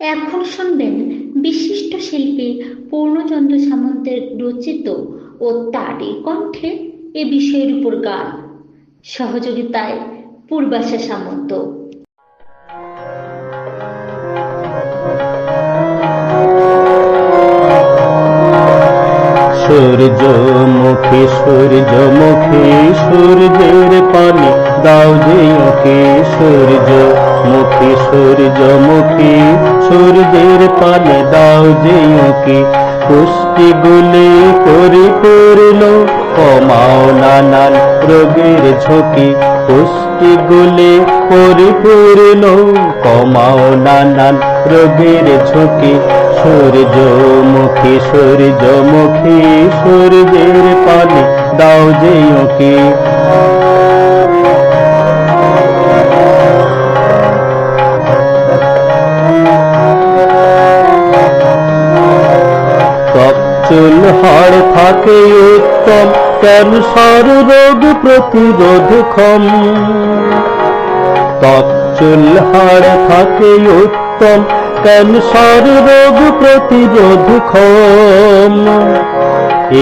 এখন শুনবেন বিশিষ্ট শিল্পী পূর্ণচন্দ্র সামন্তের রচিত ও তারই কণ্ঠে এ বিষয়ের উপর গান। সহযোগিতায় পূর্বাশা সামন্ত। সূর্য সূর্যমুখী সূর্যমুখী, সূর্যের পানি দাও যে ওকে। সূর্যমুখী সূর্যমুখী সূর্যের পানি দাও যে ওকে পুষ্টি গুলি পরিপূর্ণ কমাও নানান রোগের ঝুঁকি। গুলি পরিপূর্ণ কমাও নানান রোগের ঝুঁকি। সূর্যমুখী সূর্যমুখী, সূর্যের পানি দাও যে ওকে চুল হাড় থাকে উত্তম ক্যান্সার রোগ প্রতিরোধ ক্ষম? চুল হাড় থাকে উত্তম ক্যান্সার রোগ প্রতিরোধ ক্ষম?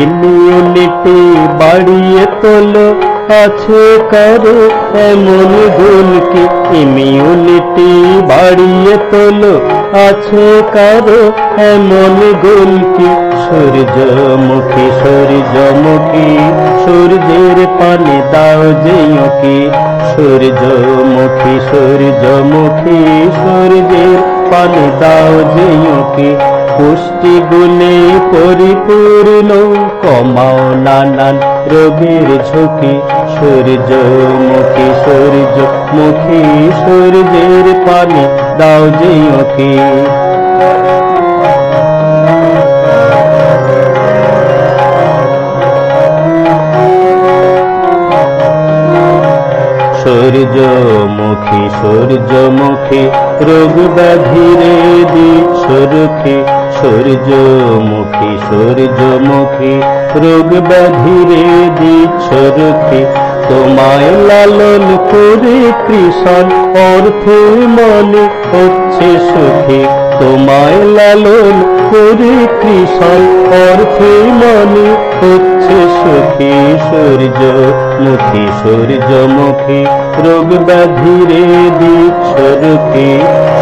ইমিউনিটি বাড়িয়ে তোলো, আছে কারও এমন গুণ কি? ইমিউনিটি বাড়িয়ে তোল, আছে কারও এমন গুণ কি? সূর্যমুখী সূর্যমুখী সূর্যের পানি দাও যেও কি? সূর্যমুখী সূর্যমুখী সূর্যের পানি দাও যেও কি? পুষ্টি গুণে পরিপূর্ণ, কমাও নানান রোগের ঝুঁকি। সূর্যমুখী সূর্যমুখী সূর্যের পানি দাও যেও সূর্যমুখী সূর্যমুখী রোগ ব্যাধিরে দিচ্ছ রুখে সূর্যমুখী সূর্যমুখী রোগ ব্যাধিরে দিচ্ছ রুখে তোমায় লালন করে কৃষণ, অর্থে মনে হচ্ছে সুখী। তোমায় লালন করে কৃষণ অর্থে মনে হচ্ছে সুখী সূর্যমুখী সূর্যমুখী রোগ ব্যাধিরে দিচ্ছ রুখে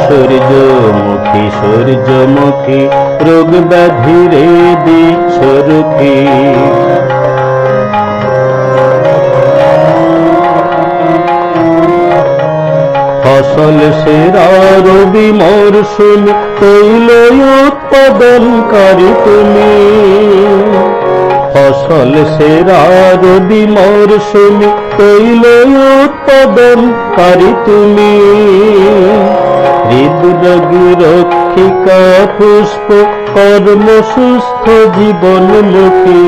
সূর্যমুখী সূর্যমুখী রোগ ব্যাধিরে দিচ্ছ রুখে। ফসল সেরা রবি মরশুম তৈল উৎপাদনকারী তুমি। ফসল সেরা রবি মরশুম তৈল উৎপাদনকারী তুমি। হৃদরোগী পুষ্প কর্ম সুস্থ জীবন মুখী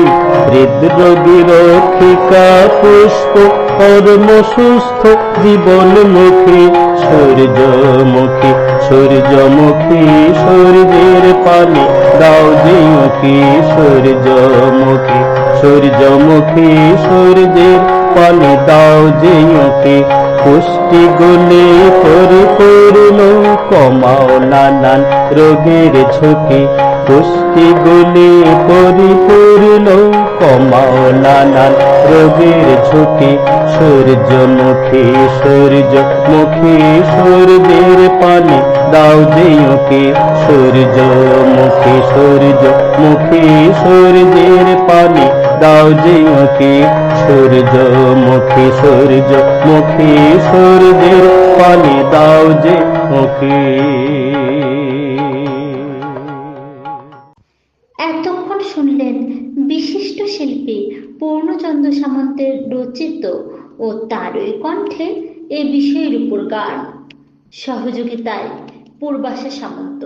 হৃদরোগী রক্ষিকা পুষ্প কর্ম সুস্থ জীবন মুখী সূর্যমুখী সূর্যমুখী, সূর্যের পানি দাও যেমুখী সূর্যমুখী সূর্যমুখী, সূর্যের পানি দাও যেমুখী পুষ্টি গুণে পরিপূর্ণ, কমাও নানান রোগের ঝুঁকি পুষ্টি গুণে পরিপূর্ণ। কমাও নানান রোগের ঝুঁকি। সূর্যমুখী সূর্যমুখী সূর্যের পানি দাও যেওকে সূর্যমুখী সূর্যমুখী সূর্যের পানি দাও যেওকে সূর্যমুখী সূর্যমুখী সূর্যের পানি দাও যে মুখী শুনলেন বিশিষ্ট শিল্পী পূর্ণচন্দ্র সামন্তের রচিত ও তারই কণ্ঠে এ বিষয়ের উপর গান। সহযোগিতায় পূর্বাশা সামন্ত।